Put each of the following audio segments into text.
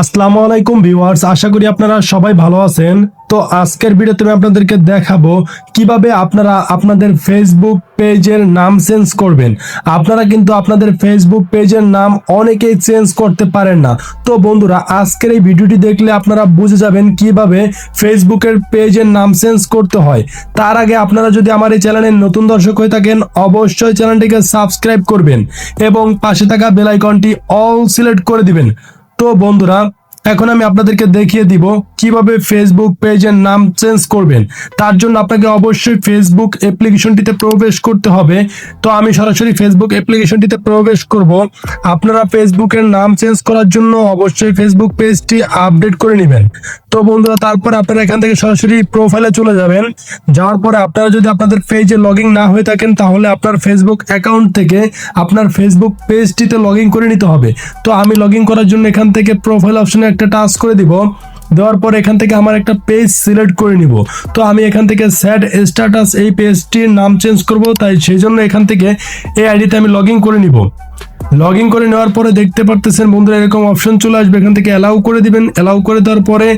আসসালামু আলাইকুম ভিউয়ার্স, আশা করি আপনারা সবাই ভালো আছেন। তো আজকের ভিডিওতে আমি আপনাদেরকে দেখাবো কীভাবে আপনারা আপনাদের ফেসবুক পেজের নাম চেঞ্জ করবেন। আপনারা কিন্তু আপনাদের ফেসবুক পেজের নাম অনেকেই চেঞ্জ করতে পারেন না। তো বন্ধুরা, আজকের এই ভিডিওটি দেখলে আপনারা বুঝে যাবেন কীভাবে ফেসবুকের পেজের নাম চেঞ্জ করতে হয়। তার আগে আপনারা যদি আমার এই চ্যানেলের নতুন দর্শক হয়ে থাকেন, অবশ্যই চ্যানেলটিকে সাবস্ক্রাইব করবেন এবং পাশে থাকা বেল আইকনটি অল সিলেক্ট করে দিবেন। তো বন্ধুরা এখন আমি আপনাদেরকে দেখিয়ে দিব কীভাবে ফেসবুক পেজের নাম চেঞ্জ করবেন, তার জন্য আপনাকে অবশ্যই ফেসবুক অ্যাপ্লিকেশনটিতে প্রবেশ করতে হবে। তো আমি সরাসরি ফেসবুক অ্যাপ্লিকেশনটিতে প্রবেশ করব। আপনারা ফেসবুকের নাম চেঞ্জ করার জন্য অবশ্যই ফেসবুক পেজটি আপডেট করে নেবেন। তো বন্ধুরা, তারপরে আপনারা এখান থেকে সরাসরি প্রোফাইলে চলে যাবেন। যাওয়ার পরে আপনারা যদি আপনাদের পেজে লগ না হয়ে থাকেন, তাহলে আপনার ফেসবুক অ্যাকাউন্ট থেকে আপনার ফেসবুক পেজটিতে লগ করে নিতে হবে। তো আমি লগ করার জন্য এখান থেকে প্রোফাইল অপশনে একটা টাচ করে দিব। দেওয়ার পর এখান থেকে আমার একটা পেজ সিলেক্ট করে নিব। তো আমি এখান থেকে স্যাড স্ট্যাটাস এই পেজটির নাম চেঞ্জ করব, তাই সেই জন্য এখান থেকে এই আইডিতে আমি লগ করে নিব। লগ ইন করে নেওয়ার পরে দেখতে পারতেছেন বন্ধুরা, এরকম অপশন চলে আসবে। এখান থেকে অ্যালাউ করে দিবেন। অ্যালাউ করে দেওয়ার পরে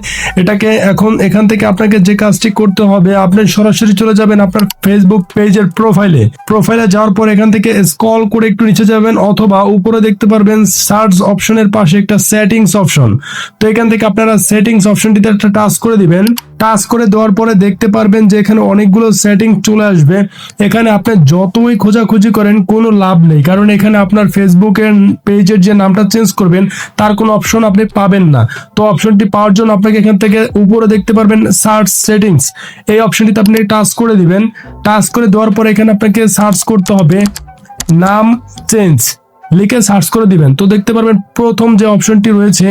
এটাকে এখন এখান থেকে আপনাকে যে কাজটি করতে হবে, আপনি সরাসরি চলে যাবেন আপনার ফেসবুক পেজের প্রোফাইলে প্রোফাইলে যাওয়ার পর এখান থেকে স্ক্রল করে একটু নিচে যাবেন, অথবা উপরে দেখতে পারবেন সার্চ অপশনের পাশে একটা সেটিংস অপশন তো এখান থেকে আপনারা সেটিংস অপশনটিতে একটা টাচ করে দিবেন। টাচ করে দেওয়ার পরে দেখতে পারবেন যে এখানে অনেকগুলো সেটিং চলে আসবে। এখানে আপনি যতই খোঁজাখুঁজি করেন, কোনো লাভ নেই। কারণ এখানে আপনার ফেসবুকের পেজের যে নামটা চেঞ্জ করবেন, তার কোনো অপশন আপনি পাবেন না। তো অপশনটি পাওয়ার জন্য আপনাকে এখান থেকে উপরে দেখতে পারবেন সার্চ সেটিংস এই অপশনটিতে আপনি টাচ করে দিবেন। টাচ করে দেওয়ার পরে এখানে আপনাকে সার্চ করতে হবে নাম চেঞ্জ লিখে সার্চ করে দিবেন। তো দেখতে পারবেন প্রথম যে অপশনটি রয়েছে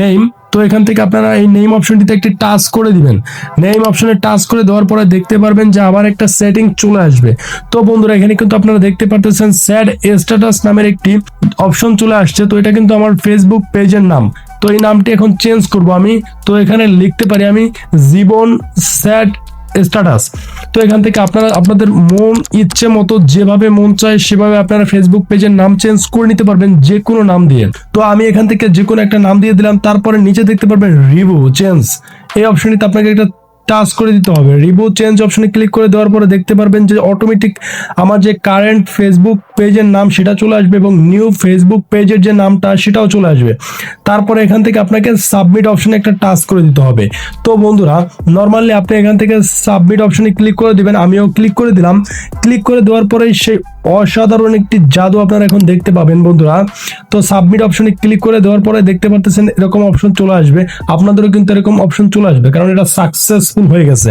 নেম তো এখান থেকে আপনারা এই নেম অপশনটিতে একটি টাচ করে দিবেন। নেম অপশনে টাচ করে দেওয়ার পরে দেখতে পারবেন যে আবার একটা সেটিং চলে আসবে। তো বন্ধুরা, এখানে কিন্তু আপনারা দেখতে পারতেছেন স্যাড স্ট্যাটাস নামের একটি অপশন চলে আসছে। তো এটা কিন্তু আমার ফেসবুক পেজের নাম। তো এই নামটি এখন চেঞ্জ করব আমি। তো এখানে লিখতে পারি আমি জীবন স্যাড স্ট্যাটাস তো এখান থেকে আপনারা, আপনাদের মন ইচ্ছে মতো যেভাবে মন চায়, সেভাবে আপনারা ফেসবুক পেজের নাম চেঞ্জ করে নিতে পারবেন যে কোনো নাম দিয়ে। তো আমি এখান থেকে যে কোনো একটা নাম দিয়ে দিলাম, তারপরে নিচে দেখতে পারবেন রিভিউ চেঞ্জ এই অপশনটিতে আপনাকে একটা টাচ করে দিতে হবে। রিভিউ চেঞ্জ অপশনে ক্লিক করে দেওয়ার পরে দেখতে পারবেন যে অটোমেটিক আমার যে কারেন্ট ফেসবুক পেজের নাম সেটা চলে আসবে এবং নিউ ফেসবুক পেজের যে নামটা সেটাও চলে আসবে। তারপরে এখান থেকে আপনাকে সাবমিট অপশনে একটা টাচ করে দিতে হবে। তো বন্ধুরা নর্মালি আপনি এখান থেকে সাবমিট অপশনে ক্লিক করে দিবেন, আমিও ক্লিক করে দিলাম। ক্লিক করে দেওয়ার পরে সেই অসাধারণ একটি জাদু আপনারা এখন দেখতে পাবেন বন্ধুরা। তো সাবমিট অপশনে ক্লিক করে দেওয়ার পরে দেখতে পারতেছেন এরকম অপশন চলে আসবে। আপনাদেরও কিন্তু এরকম অপশন চলে আসবে, কারণ এটা সাকসেসফুল হয়ে গেছে।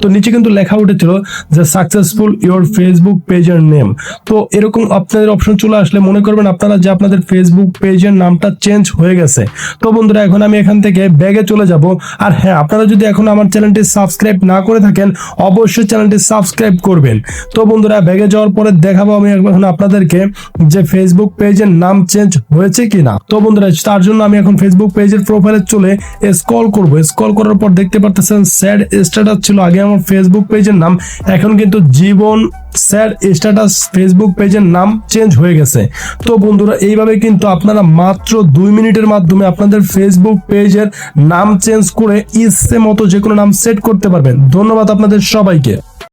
তো নিচে কিন্তু লেখা উঠেছিল যে সাকসেসফুল ইওর ফেসবুক পেজের নেম তো এরকম আপনাদের অপশন চলে আসলে মনে করবেন আপনারা যে আপনাদের ফেসবুক পেজের নামটা চেঞ্জ হয়ে গেছে। তো বন্ধুরা, এখন আমি এখান থেকে ব্যাগে চলে যাব। আর হ্যাঁ আপনারা যদি এখন আমার চ্যানেলটি সাবস্ক্রাইব না করে থাকেন, অবশ্যই চ্যানেলটি সাবস্ক্রাইব করবেন। তো বন্ধুরা ব্যাগে যাওয়ার পরে দেখাবো আমি এখন আপনাদেরকে যে ফেসবুক পেজের নাম চেঞ্জ হয়েছে কিনা। তো বন্ধুরা, তার জন্য আমি এখন ফেসবুক পেজের প্রোফাইলে চলে স্ক্রল করব। স্ক্রল করার পর দেখতে পারতেছেন স্যাড স্ট্যাটাস ছিল আগে আমার ফেসবুক পেজের নাম, এখন কিন্তু জীবন স্যার স্ট্যাটাস ফেসবুক পেজের নাম চেঞ্জ হয়ে গেছে। তো বন্ধুরা, এইভাবে কিন্তু আপনারা মাত্র দুই মিনিটের মাধ্যমে আপনাদের ফেসবুক পেজের নাম চেঞ্জ করে ইচ্ছে মতো যে কোনো নাম সেট করতে পারবেন। ধন্যবাদ আপনাদের সবাইকে।